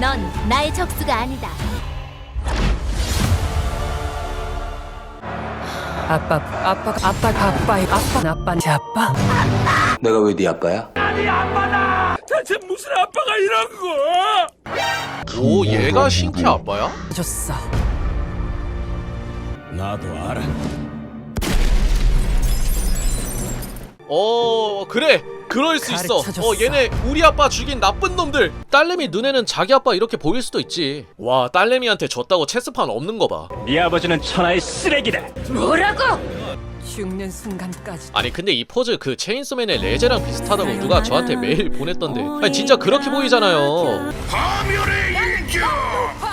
넌 나의 적수가 아니다. 아빠 아빠 아빠 아빠의 아빠 아빠 제 아빠 내가 왜 네 아빠야? 대체 무슨 아빠가 이런 거? 오 얘가 신키 아빠야? 줬어 나도 알아. 어 그래 그럴 수 있어. 어. 얘네 우리 아빠 죽인 나쁜 놈들. 딸내미 눈에는 자기 아빠 이렇게 보일 수도 있지. 와 딸내미한테 졌다고 체스판 없는 거봐. 네 아버지는 천하의 쓰레기다. 죽는 순간까지. 아니 근데 이 포즈 그 체인소맨의 레제랑 비슷하다고 누가 저한테 메일 보냈던데. 아니 진짜 그렇게 보이잖아요. 진영을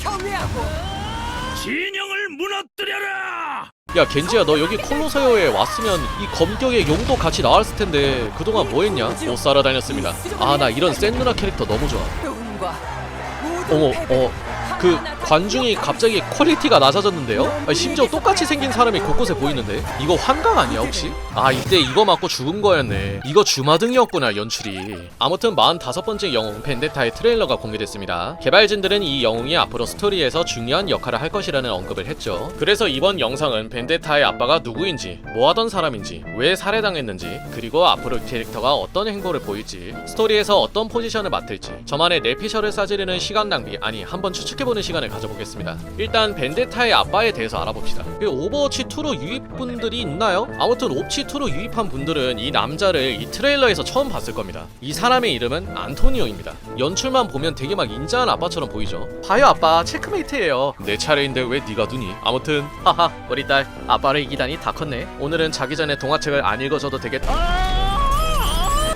무너뜨려라. 야 겐지야 너 여기 콜로세오에 왔으면 이 검격의 용도 같이 나왔을 텐데 그동안 뭐 했냐? 옷 사러 다녔습니다 아 나 이런 센 누나 캐릭터 너무 좋아 어머 어 그 관중이 갑자기 퀄리티가 낮아졌는데요? 심지어 똑같이 생긴 사람이 곳곳에 보이는데? 이거 환각 아니야 혹시? 아 이때 이거 맞고 죽은 거였네. 이거 주마등이었구나 연출이. 아무튼 45번째 영웅 벤데타의 트레일러가 공개됐습니다. 개발진들은 이 영웅이 앞으로 스토리에서 중요한 역할을 할 것이라는 언급을 했죠. 그래서 이번 영상은 벤데타의 아빠가 누구인지 뭐하던 사람인지 왜 살해당했는지 그리고 앞으로 캐릭터가 어떤 행보를 보일지 스토리에서 어떤 포지션을 맡을지 저만의 내피셜을 싸지르는 시간 낭비 아니 한번 추측해 보는 시간을 가져보겠습니다. 일단 벤데타의 아빠에 대해서 알아봅시다. 그 오버워치 2로 유입분들이 있나요? 아무튼 옵치 2로 유입한 분들은 이 남자를 이 트레일러에서 처음 봤을 겁니다. 이 사람의 이름은 안토니오입니다. 연출만 보면 되게 막 인자한 아빠처럼 보이죠? 봐요 아빠. 체크메이트예요. 내 차례인데 왜 네가 두니? 아무튼 하하 우리 딸. 아빠를 이기다니 다 컸네. 오늘은 자기 전에 동화책을 안 읽어줘도 되겠다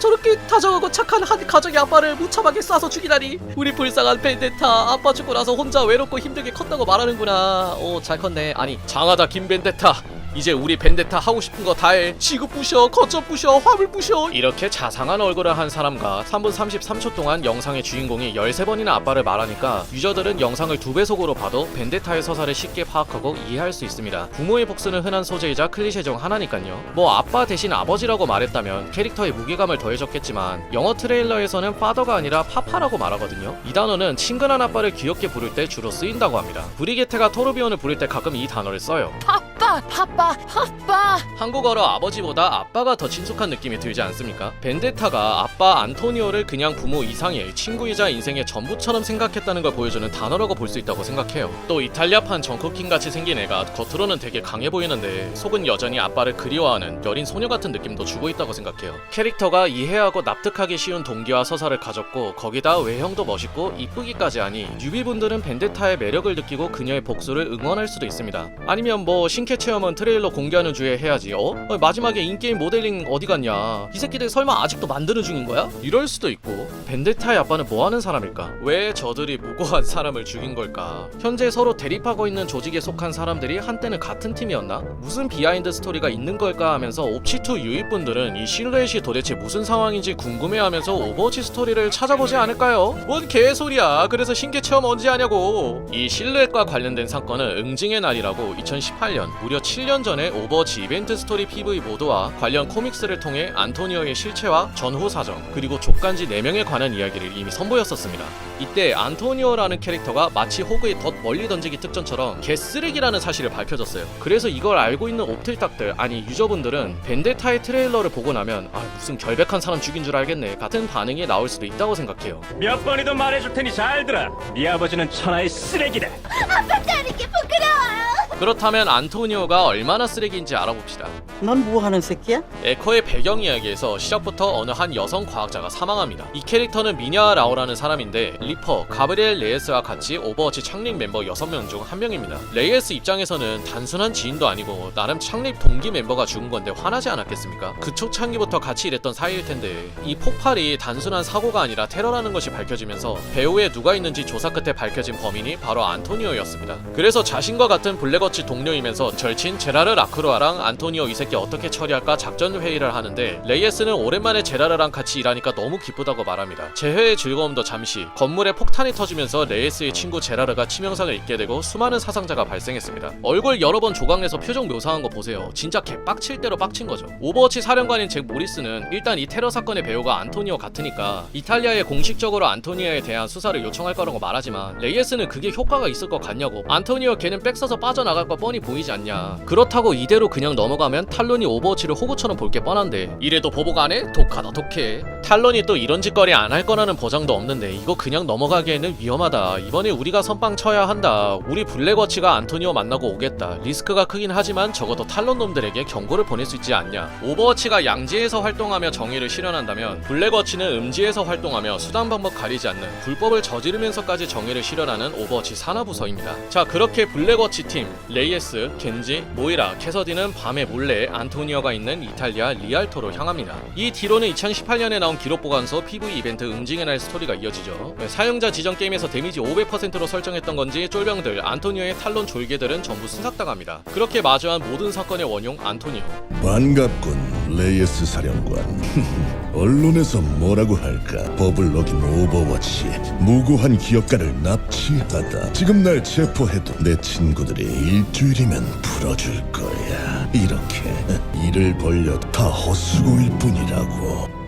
저렇게 다정하고 착한 한 가정의 아빠를 무참하게 쏴서 죽이다니. 우리 불쌍한 벤데타 아빠 죽고 나서 혼자 외롭고 힘들게 컸다고 말하는구나. 오 잘 컸네. 아니 장하다 김 벤데타 이제 우리 벤데타 하고 싶은 거 다해. 지구 부셔 거점 부셔 화물 부셔. 이렇게 자상한 얼굴을 한 사람과 3분 33초 동안 영상의 주인공이 13번이나 아빠를 말하니까 유저들은 영상을 두 배속으로 봐도 벤데타의 서사를 쉽게 파악하고 이해할 수 있습니다. 부모의 복수는 흔한 소재이자 클리셰 중 하나니까요. 뭐 아빠 대신 아버지라고 말했다면 캐릭터의 무게감을 더해줬겠지만 영어 트레일러에서는 파더가 아니라 파파라고 말하거든요. 이 단어는 친근한 아빠를 귀엽게 부를 때 주로 쓰인다고 합니다. 브리게테가 토르비온을 부를 때 가끔 이 단어를 써요. 아빠, 아빠, 아빠. 한국어로 아버지보다 아빠가 더 친숙한 느낌이 들지 않습니까? 벤데타가 아빠 안토니오를 그냥 부모 이상의 친구이자 인생의 전부처럼 생각했다는 걸 보여주는 단어라고 볼 수 있다고 생각해요. 또 이탈리아판 정크킹 같이 생긴 애가 겉으로는 되게 강해 보이는데 속은 여전히 아빠를 그리워하는 여린 소녀 같은 느낌도 주고 있다고 생각해요. 캐릭터가 이해하고 납득하기 쉬운 동기와 서사를 가졌고 거기다 외형도 멋있고 이쁘기까지 하니 뉴비분들은 벤데타의 매력을 느끼고 그녀의 복수를 응원할 수도 있습니다. 아니면 뭐 신캐 체험은 트레 일러 공개하는 주에 해야지 어? 어, 마지막에 인게임 모델링 어디 갔냐 이 새끼들 설마 아직도 만드는 중인 거야? 이럴 수도 있고 벤데타의 아빠는 뭐 하는 사람일까? 왜 저들이 무고한 사람을 죽인 걸까? 현재 서로 대립하고 있는 조직에 속한 사람들이 한때는 같은 팀이었나? 무슨 비하인드 스토리가 있는 걸까 하면서 옵치2 유입분들은 이 실루엣이 도대체 무슨 상황인지 궁금해하면서 오버워치 스토리를 찾아보지 않을까요? 뭔 개소리야 그래서 신캐 체험 언제 하냐고 이 실루엣과 관련된 사건은 응징의 날이라고 2018년 무려 7년 전에 오버워치 이벤트 스토리 PV 모드와 관련 코믹스를 통해 안토니오의 실체와 전후 사정 그리고 족간지 4명에 관한 이야기를 이미 선보였었습니다. 이때 안토니오라는 캐릭터가 마치 호그의 덧 멀리 던지기 특전처럼 개쓰레기라는 사실을 밝혀졌어요. 그래서 이걸 알고 있는 옵틀딱들 아니 유저분들은 벤데타의 트레일러를 보고 나면 아 무슨 결백한 사람 죽인 줄 알겠네 같은 반응이 나올 수도 있다고 생각해요. 몇 번이도 말해줄 테니 잘 들어. 네 아버지는 천하의 쓰레기다. 이렇게 부끄러워요. 그렇다면 안토니오가 얼마나 쓰레기인지 알아봅시다. 넌 뭐 하는 새끼야? 에코의 배경 이야기에서 시작부터 어느 한 여성 과학자가 사망합니다. 이 캐릭터 는 미냐 라오라는 사람인데 리퍼, 가브리엘 레이스와 같이 오버워치 창립 멤버 6명 중 한 명입니다. 레이스 입장에서는 단순한 지인도 아니고 나름 창립 동기 멤버가 죽은 건데 화나지 않았겠습니까? 그 초창기부터 같이 일했던 사이일 텐데 이 폭발이 단순한 사고가 아니라 테러라는 것이 밝혀지면서 배후에 누가 있는지 조사 끝에 밝혀진 범인이 바로 안토니오였습니다. 그래서 자신과 같은 블랙워치 동료이면서 절친 제라르 라크로아랑 안토니오 이 새끼 어떻게 처리할까 작전 회의를 하는데 레이에스는 오랜만에 제라르랑 같이 일하니까 너무 기쁘다고 말합니다. 재회의 즐거움도 잠시 건물에 폭탄이 터지면서 레이에스의 친구 제라르가 치명상을 입게 되고 수많은 사상자가 발생했습니다. 얼굴 여러 번 조각내서 표정 묘사한 거 보세요. 진짜 개빡칠 대로 빡친 거죠. 오버워치 사령관인 잭 모리스는 일단 이 테러 사건의 배우가 안토니오 같으니까 이탈리아에 공식적으로 안토니오에 대한 수사를 요청할 거라고 말하지만 레이에스는 그게 효과가 있을 것 같냐고 안토니오 걔는 백서서 빠져나갈 거 뻔히 보이지 않냐 그렇다고 이대로 그냥 넘어가면 탈론이 오버워치를 호구처럼 볼 게 뻔한데 이래도 보복 안 해? 독하다 독해 탈론이 또 이런 짓거리 안할 거라는 보장도 없는데 이거 그냥 넘어가기에는 위험하다. 이번에 우리가 선빵 쳐야 한다. 우리 블랙워치가 안토니오 만나고 오겠다. 리스크가 크긴 하지만 적어도 탈론 놈들에게 경고를 보낼 수 있지 않냐. 오버워치가 양지에서 활동하며 정의를 실현한다면 블랙워치는 음지에서 활동하며 수단 방법 가리지 않는 불법을 저지르면서까지 정의를 실현하는 오버워치 산하부서입니다. 자 그렇게 블랙워치 팀 레이에스, 겐지, 모이라, 캐서디는 밤에 몰래 안토니오가 있는 이탈리아 리알토로 향합니다. 이 뒤로는 2018년에 나온 기록 보관소 PV 이벤트 응징의 날 스토리가 이어지죠. 네, 사용자 지정 게임에서 데미지 500%로 설정했던 건지 쫄병들 안토니오의 탈론 졸개들은 전부 순삭당합니다. 그렇게 마주한 모든 사건의 원흉 안토니오. 반갑군 레이에스 사령관. 언론에서 뭐라고 할까? 법을 어긴 오버워치. 무고한 기업가를 납치하다. 지금 날 체포해도 내 친구들이 일주일이면 풀어줄 거야. 이렇게 일을 벌려 다 헛수고일 뿐이라고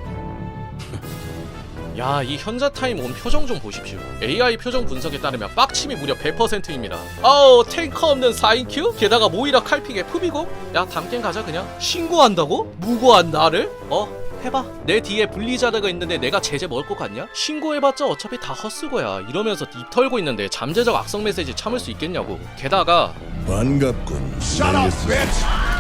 야, 이 현자 타임 온 표정 좀 보십시오. AI 표정 분석에 따르면 빡침이 무려 100%입니다. 아우, 탱커 없는 4인 큐? 게다가 모이라 칼픽에 푸비고? 야, 담겜 가자 그냥. 신고한다고? 무고한 나를? 어? 해봐. 내 뒤에 블리자드가 있는데 내가 제재 먹을 것 같냐? 신고해봤자 어차피 다 헛수고야. 이러면서 입 털고 있는데 잠재적 악성 메시지 참을 수 있겠냐고. 게다가 반갑군 레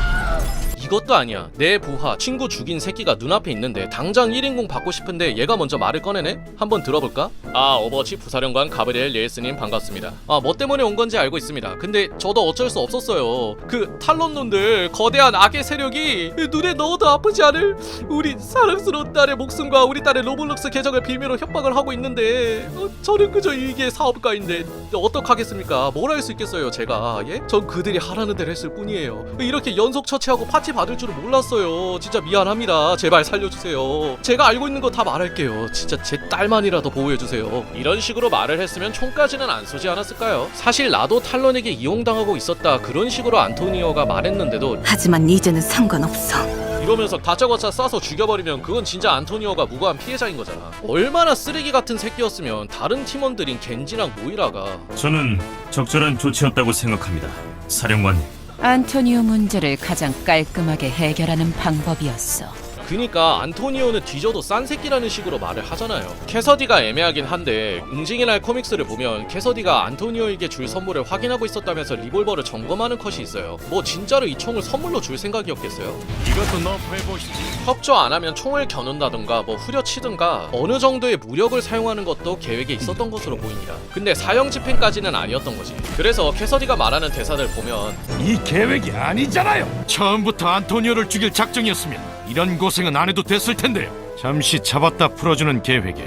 이것도 아니야. 내 부하, 친구 죽인 새끼가 눈앞에 있는데 당장 1인공 받고 싶은데 얘가 먼저 말을 꺼내네? 한번 들어볼까? 아, 오버워치 부사령관 가브리엘 예스님 반갑습니다. 아, 뭐 때문에 온 건지 알고 있습니다. 근데 저도 어쩔 수 없었어요. 그 탈론놈들 거대한 악의 세력이 눈에 넣어도 아프지 않을 우리 사랑스러운 딸의 목숨과 우리 딸의 로블록스 계정을 빌미로 협박을 하고 있는데 어, 저는 그저 이게 사업가인데 어떡하겠습니까? 뭘 할 수 있겠어요, 제가. 예? 전 그들이 하라는 대로 했을 뿐이에요. 이렇게 연속 처치하고 파티 받을 줄은 몰랐어요. 진짜 미안합니다. 제발 살려주세요. 제가 알고 있는 거 다 말할게요. 진짜 제 딸만이라도 보호해주세요. 이런 식으로 말을 했으면 총까지는 안 쏘지 않았을까요? 사실 나도 탈론에게 이용당하고 있었다. 그런 식으로 안토니오가 말했는데도 하지만 이제는 상관없어. 이러면서 다짜고짜 쏴서 죽여버리면 그건 진짜 안토니오가 무고한 피해자인 거잖아. 얼마나 쓰레기 같은 새끼였으면 다른 팀원들인 겐지랑 모이라가 저는 적절한 조치였다고 생각합니다. 사령관님, 안토니오 문제를 가장 깔끔하게 해결하는 방법이었어. 그니까 안토니오는 뒤져도 싼 새끼라는 식으로 말을 하잖아요. 캐서디가 애매하긴 한데 응징의 날 코믹스를 보면 캐서디가 안토니오에게 줄 선물을 확인하고 있었다면서 리볼버를 점검하는 컷이 있어요. 뭐 진짜로 이 총을 선물로 줄 생각이었겠어요? 이것도 너프해보시지. 협조 안 하면 총을 겨눈다던가 뭐 후려치든가 어느 정도의 무력을 사용하는 것도 계획에 있었던 것으로 보입니다. 근데 사형 집행까지는 아니었던 거지. 그래서 캐서디가 말하는 대사들 보면 이 계획이 아니잖아요. 처음부터 안토니오를 죽일 작정이었으면 이런 고생은 안 해도 됐을 텐데요. 잠시 잡았다 풀어주는 계획에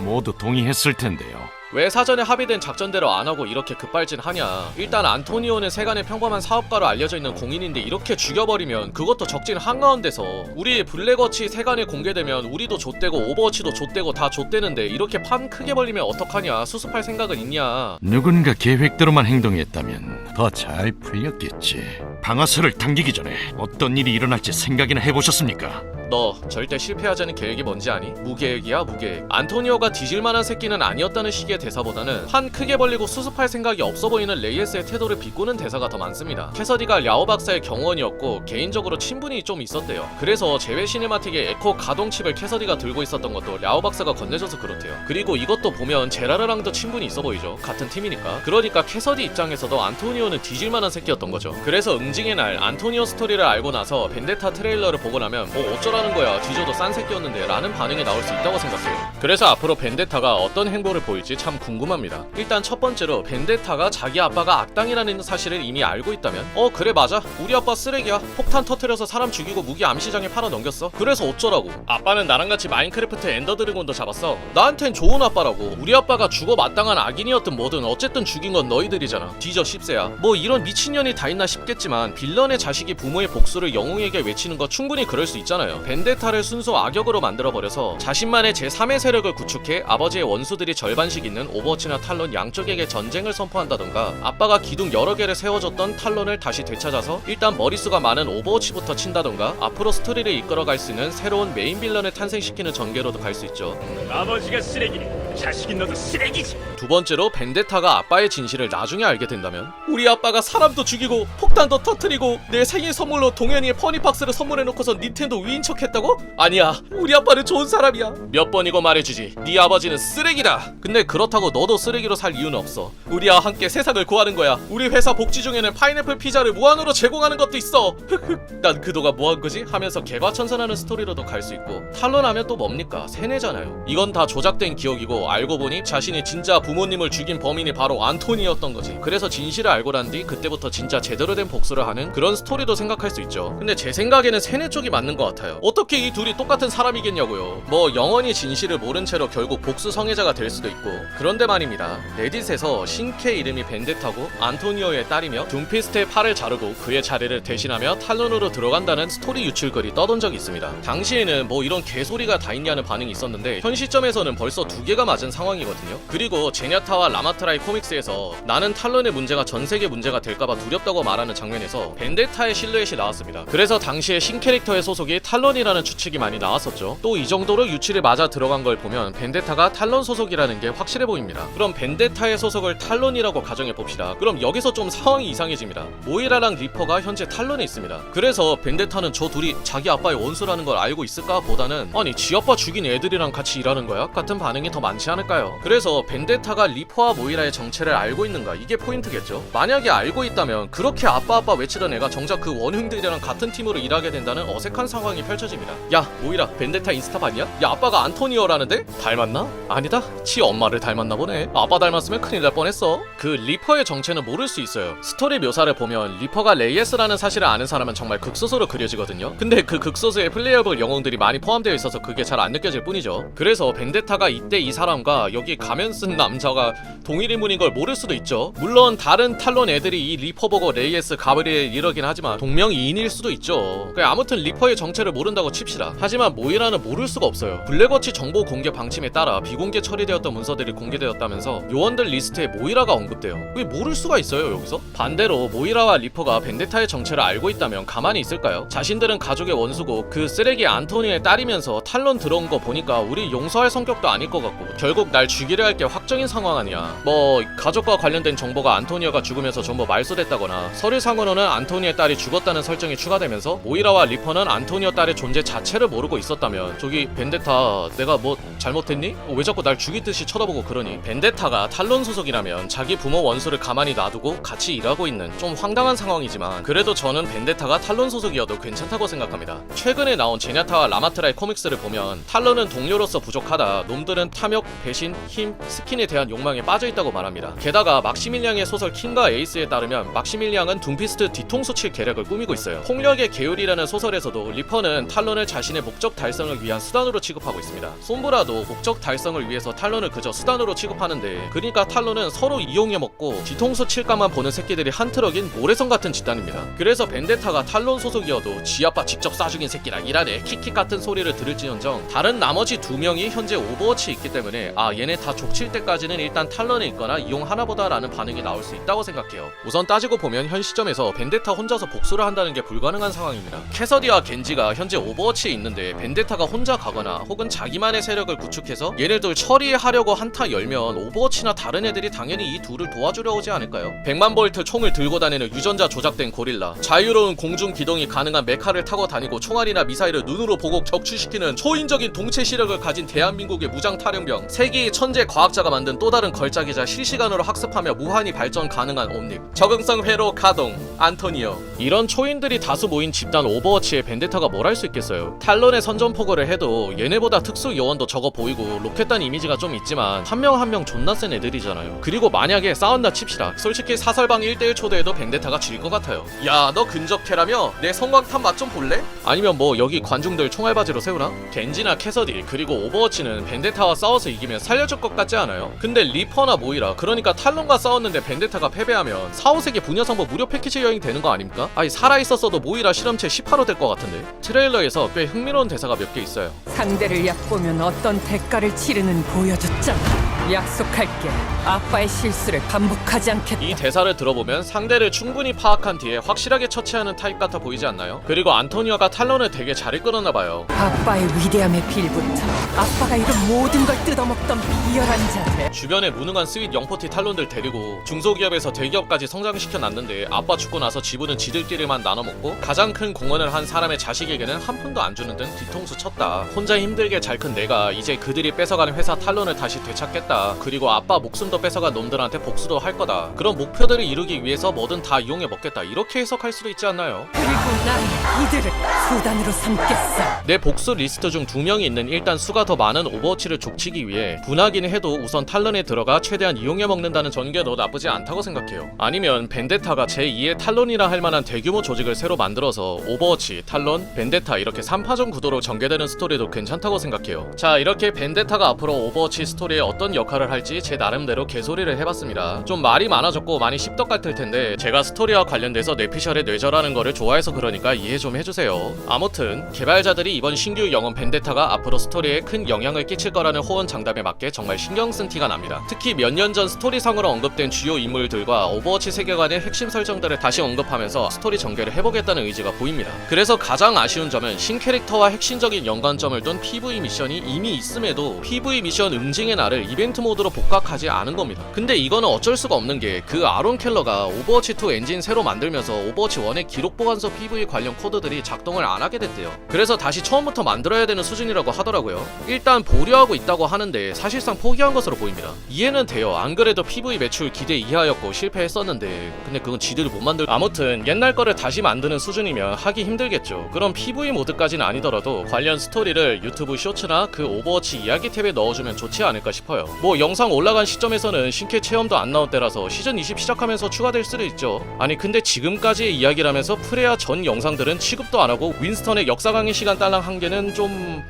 모두 동의했을 텐데요. 왜 사전에 합의된 작전대로 안 하고 이렇게 급발진하냐? 일단 안토니오는 세간의 평범한 사업가로 알려져 있는 공인인데 이렇게 죽여버리면 그것도 적진 한가운데서 우리 블랙워치 세간에 공개되면 우리도 좆되고 오버워치도 좆되고 다 좆되는데 이렇게 판 크게 벌리면 어떡하냐? 수습할 생각은 있냐? 누군가 계획대로만 행동했다면 더 잘 풀렸겠지. 방아쇠를 당기기 전에 어떤 일이 일어날지 생각이나 해보셨습니까? 너 절대 실패하자는 계획이 뭔지 아니? 무계획이야 무계획. 안토니오가 뒤질 만한 새끼는 아니었다는 식의 대사보다는 판 크게 벌리고 수습할 생각이 없어 보이는 레이에스의 태도를 비꼬는 대사가 더 많습니다. 캐서디가 랴오 박사의 경원이었고 개인적으로 친분이 좀 있었대요. 그래서 제외 시네마틱의 에코 가동칩을 캐서디가 들고 있었던 것도 랴오 박사가 건네줘서 그렇대요. 그리고 이것도 보면 제라르랑도 친분이 있어 보이죠. 같은 팀이니까. 그러니까 캐서디 입장에서도 안토니오는 뒤질 만한 새끼였던 거죠. 그래서 응징의 날 안토니오 스토리를 알고 나서 벤데타 트레일러를 보고 나면 뭐 어쩌라 어쩌라는 거야. 뒤져도 싼 새끼였는데 라는 반응이 나올 수 있다고 생각해요. 그래서 앞으로 벤데타가 어떤 행보를 보일지 참 궁금합니다. 일단 첫 번째로 벤데타가 자기 아빠가 악당이라는 사실을 이미 알고 있다면 어 그래 맞아. 우리 아빠 쓰레기야. 폭탄 터트려서 사람 죽이고 무기 암시장에 팔아 넘겼어. 그래서 어쩌라고. 아빠는 나랑 같이 마인크래프트 엔더 드래곤도 잡았어. 나한텐 좋은 아빠라고. 우리 아빠가 죽어 마땅한 악인이었든 뭐든 어쨌든 죽인 건 너희들이잖아. 뒤져 씹새야. 뭐 이런 미친년이 다 있나 싶겠지만 빌런의 자식이 부모의 복수를 영웅에게 외치는 거 충분히 그럴 수 있잖아요 벤데타를 순수 악역으로 만들어버려서 자신만의 제3의 세력을 구축해 아버지의 원수들이 절반씩 있는 오버워치나 탈론 양쪽에게 전쟁을 선포한다던가 아빠가 기둥 여러 개를 세워줬던 탈론을 다시 되찾아서 일단 머릿수가 많은 오버워치부터 친다던가 앞으로 스토리를 이끌어갈 수 있는 새로운 메인 빌런을 탄생시키는 전개로도 갈 수 있죠. 아버지가 쓰레기니 자식인 너도 쓰레기지. 두 번째로 벤데타가 아빠의 진실을 나중에 알게 된다면 우리 아빠가 사람도 죽이고 폭탄도 터트리고 내 생일 선물로 동현이의 퍼니박스를 선물해놓고서 닌텐도 위인 척했다고? 아니야 우리 아빠는 좋은 사람이야. 몇 번이고 말해주지. 네 아버지는 쓰레기다. 근데 그렇다고 너도 쓰레기로 살 이유는 없어. 우리와 함께 세상을 구하는 거야. 우리 회사 복지 중에는 파인애플 피자를 무한으로 제공하는 것도 있어. 흑흑 난 그동안 뭐한 거지? 하면서 개과천선하는 스토리로도 갈 수 있고. 탈론하면 또 뭡니까? 세뇌잖아요. 이건 다 조작된 기억이고 알고 보니 자신이 진짜 부모님을 죽인 범인이 바로 안토니였던 거지. 그래서 진실을 알고 난 뒤 그때부터 진짜 제대로 된 복수를 하는 그런 스토리도 생각할 수 있죠. 근데 제 생각에는 세뇌 쪽이 맞는 것 같아요. 어떻게 이 둘이 똑같은 사람이겠냐고요. 뭐 영원히 진실을 모른 채로 결국 복수 성애자가 될 수도 있고. 그런데 말입니다. 레딧에서 신캐 이름이 벤데타고 안토니오의 딸이며 둠피스트의 팔을 자르고 그의 자리를 대신하며 탈론으로 들어간다는 스토리 유출글이 떠돈 적이 있습니다. 당시에는 뭐 이런 개소리가 다 있냐는 반응이 있었는데 현 시점에서는 벌써 두 개가 맞은 상황이거든요. 그리고 제냐타와 라마트라이 코믹스에서 나는 탈론의 문제가 전 세계 문제가 될까봐 두렵다고 말하는 장면에서 벤데타의 실루엣이 나왔습니다. 그래서 당시에 신캐릭터의 소속이 탈론이라는 추측이 많이 나왔었죠. 또 이 정도로 유출이 맞아 들어간 걸 보면 벤데타가 탈론 소속이라는 게 확실해 보입니다. 그럼 벤데타의 소속을 탈론이라고 가정해 봅시다. 그럼 여기서 좀 상황이 이상해집니다. 모이라랑 리퍼가 현재 탈론에 있습니다. 그래서 벤데타는 저 둘이 자기 아빠의 원수라는 걸 알고 있을까 보다는 아니 지 아빠 죽인 애들이랑 같이 일하는 거야? 같은 반응이 더 많지 않을까요? 그래서 벤데타가 리퍼와 모이라의 정체를 알고 있는가? 이게 포인트겠죠? 만약에 알고 있다면 그렇게 아빠 아빠 외치던 애가 정작 그 원흉들이랑 같은 팀으로 일하게 된다는 어색한 상황이 펼쳐집니다. 야 모이라 벤데타 인스타 봤냐? 야 아빠가 안토니오라는데? 닮았나? 아니다. 지 엄마를 닮았나 보네. 아빠 닮았으면 큰일 날 뻔했어. 그 리퍼의 정체는 모를 수 있어요. 스토리 묘사를 보면 리퍼가 레이에스라는 사실을 아는 사람은 정말 극소수로 그려지거든요. 근데 그 극소수의 플레이어블 영웅들이 많이 포함되어 있어서 그게 잘 안 느껴질 뿐이죠. 그래서 벤데타가 이때 이 사람 과 여기 가면 쓴 남자가 동일 인물인 걸 모를 수도 있죠. 물론 다른 탈론 애들이 이 리퍼 보고 레이에스 가브리엘 이러긴 하지만 동명이인일 수도 있죠. 그 아무튼 리퍼의 정체를 모른다고 칩시다. 하지만 모이라는 모를 수가 없어요. 블랙워치 정보 공개 방침에 따라 비공개 처리되었던 문서들이 공개되었다면서 요원들 리스트에 모이라가 언급돼요. 왜 모를 수가 있어요 여기서? 반대로 모이라와 리퍼가 벤데타의 정체를 알고 있다면 가만히 있을까요? 자신들은 가족의 원수고 그 쓰레기 안토니의 딸이면서 탈론 들어온 거 보니까 우리 용서할 성격도 아닐 것 같고 결국 날 죽이려 할 게 확정인 상황 아니야. 뭐 가족과 관련된 정보가 안토니오가 죽으면서 전부 말소됐다거나 서류상으로는 안토니의 딸이 죽었다는 설정이 추가되면서 모이라와 리퍼는 안토니오 딸의 존재 자체를 모르고 있었다면 저기 벤데타 내가 뭐 잘못했니? 어, 왜 자꾸 날 죽이듯이 쳐다보고 그러니? 벤데타가 탈론 소속이라면 자기 부모 원수를 가만히 놔두고 같이 일하고 있는 좀 황당한 상황이지만 그래도 저는 벤데타가 탈론 소속이어도 괜찮다고 생각합니다. 최근에 나온 제냐타와 라마트라의 코믹스를 보면 탈론은 동료로서 부족하다 놈들은 탐욕, 배신, 힘, 스킨에 대한 욕망에 빠져있다고 말합니다. 게다가 막시밀량의 소설 킹과 에이스에 따르면 막시밀량은 둠피스트 뒤통수 칠 계략을 꾸미고 있어요. 폭력의 계율이라는 소설에서도 리퍼는 탈론을 자신의 목적 달성을 위한 수단으로 취급하고 있습니다. 솜브라도 목적 달성을 위해서 탈론을 그저 수단으로 취급하는데 그러니까 탈론은 서로 이용해 먹고 뒤통수 칠까만 보는 새끼들이 한 트럭인 모래성 같은 집단입니다. 그래서 벤데타가 탈론 소속이어도 지 아빠 직접 쏴죽인 새끼랑 일하네 킥킥 같은 소리를 들을지언정 다른 나머지 두 명이 현재 오버워치 있기 때문에 아 얘네 다 족칠 때까지는 일단 탈론에 있거나 이용 하나 보다라는 반응이 나올 수 있다고 생각해요 우선 따지고 보면 현 시점에서 벤데타 혼자서 복수를 한다는 게 불가능한 상황입니다 캐서디와 겐지가 현재 오버워치에 있는데 벤데타가 혼자 가거나 혹은 자기만의 세력을 구축해서 얘네들 처리하려고 한타 열면 오버워치나 다른 애들이 당연히 이 둘을 도와주려 오지 않을까요? 100만 볼트 총을 들고 다니는 유전자 조작된 고릴라 자유로운 공중 기동이 가능한 메카를 타고 다니고 총알이나 미사일을 눈으로 보고 격추시키는 초인적인 동체 시력을 가진 대한민국의 무장 탈영병 세계의 천재 과학자가 만든 또 다른 걸작이자 실시간으로 학습하며 무한히 발전 가능한 옴닉 적응성 회로 가동. 안토니오. 이런 초인들이 다수 모인 집단 오버워치의 벤데타가 뭘 할 수 있겠어요? 탈론의 선전포고를 해도 얘네보다 특수 요원도 적어 보이고 로켓단 이미지가 좀 있지만 한 명 한명 존나 센 애들이잖아요. 그리고 만약에 싸웠나 칩시다. 솔직히 사설방 1대1 초대에도 벤데타가 질 것 같아요. 야 너 근접캐라며? 내 성광탄 맛 좀 볼래? 아니면 뭐 여기 관중들 총알바지로 세우나? 겐지나 캐서디 그리고 오버워치는 벤데타와 싸워서 이기면 살려줄 것 같지 않아요? 근데 리퍼나 모이라 그러니까 탈론과 싸웠는데 벤데타가 패배하면 4, 5세계 분야성보 무료 패키지 여행 되는 거 아닙니까? 아니 살아있었어도 모이라 실험체 18호 될 것 같은데 트레일러에서 꽤 흥미로운 대사가 몇 개 있어요 상대를 얕보면 어떤 대가를 치르는 보여줬잖아. 약속할게. 아빠의 실수를 반복하지 않겠다. 이 대사를 들어보면 상대를 충분히 파악한 뒤에 확실하게 처치하는 타입 같아 보이지 않나요? 그리고 안토니오가 탈론을 되게 잘 이끌었나 봐요 아빠의 위대함의 빌부터 아빠가 이런 모든 걸 뜯어먹던 비열한 자세. 주변에 무능한 스윗 영포티 탈론들 데리고 중소기업에서 대기업까지 성장시켜 놨는데 아빠 죽고 나서 지분은 지들끼리만 나눠 먹고 가장 큰 공헌을 한 사람의 자식에게는 한 푼도 안 주는 등 뒤통수 쳤다. 혼자 힘들게 잘 큰 내가 이제 그들이 뺏어가는 회사 탈론을 다시 되찾겠다. 그리고 아빠 목숨도 뺏어간 놈들한테 복수도 할 거다. 그런 목표들을 이루기 위해서 뭐든 다 이용해 먹겠다. 이렇게 해석할 수도 있지 않나요? 그리고 난 이들을 수단으로 삼겠어. 내 복수 리스트 중 두 명이 있는 일단 수가 더 많은 오버워치를 족치기 위해 분하긴 해도 우선 탈론에 들어가 최대한 이용해 먹는다는 전개도 나쁘지 않다고 생각해요. 아니면 벤데타가 제2의 탈론이라 할 만한 대규모 조직을 새로 만들어서 오버워치, 탈론, 벤데타 이렇게 3파전 구도로 전개되는 스토리도 괜찮다고 생각해요. 자 이렇게 벤데타가 앞으로 오버워치 스토리에 어떤 역할을 할지 제 나름대로 개소리를 해봤습니다. 좀 말이 많아졌고 많이 씹덕 같을 텐데 제가 스토리와 관련돼서 뇌피셜에 뇌절하는 거를 좋아해서 그러니까 이해 좀 해주세요. 아무튼 개발자들이 이번 신규 영웅 벤데타가 앞으로 스토리에 큰 영향을 끼칠 거라는 호언 장담에 맞게 정말 신경 쓴 티가 납니다. 특히 몇 년 전 스토리상으로 언급된 주요 인물들과 오버워치 세계관의 핵심 설정들을 다시 언급하면서 스토리 전개를 해보겠다는 의지가 보입니다. 그래서 가장 아쉬운 점은 신 캐릭터와 핵심적인 연관점을 둔 PV 미션이 이미 있음에도 PV 미션 응징의 날을 이벤트 모드로 복각하지 않은 겁니다. 근데 이거는 어쩔 수가 없는 게 그 아론 켈러가 오버워치 2 엔진 새로 만들면서 오버워치 1의 기록 보관소 PV 관련 코드들이 작동을 안 하게 됐대요. 그래서 다시 처음부터 만들어야 되는 수준이라고 하더라고요. 일단 보류하고 있다고 하는데 사실상 포기한 것으로 보입니다. 이해는 돼요. 안 그래도 PV 매출 기대 이하였고 실패했었는데 근데 그건 지들이 못 만들 아무튼 옛날 거를 다시 만드는 수준이면 하기 힘들겠죠. 그럼 PV 모드까지는 아니더라도 관련 스토리를 유튜브 쇼츠나 그 오버워치 이야기 탭에 넣어주면 좋지 않을까 싶어요. 뭐 영상 올라간 시점에서는 신캐 체험도 안 나온 때라서 시즌 20 시작하면서 추가될 수도 있죠. 아니 근데 지금까지의 이야기라면서 프레아 전 영상들은 취급도 안 하고 윈스턴의 역사 강의 시간 딸랑 한 개는 좀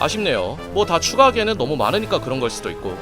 아쉽네요. 뭐 다 추가하기에는 너무 많으니까 그런 걸 수도 있고.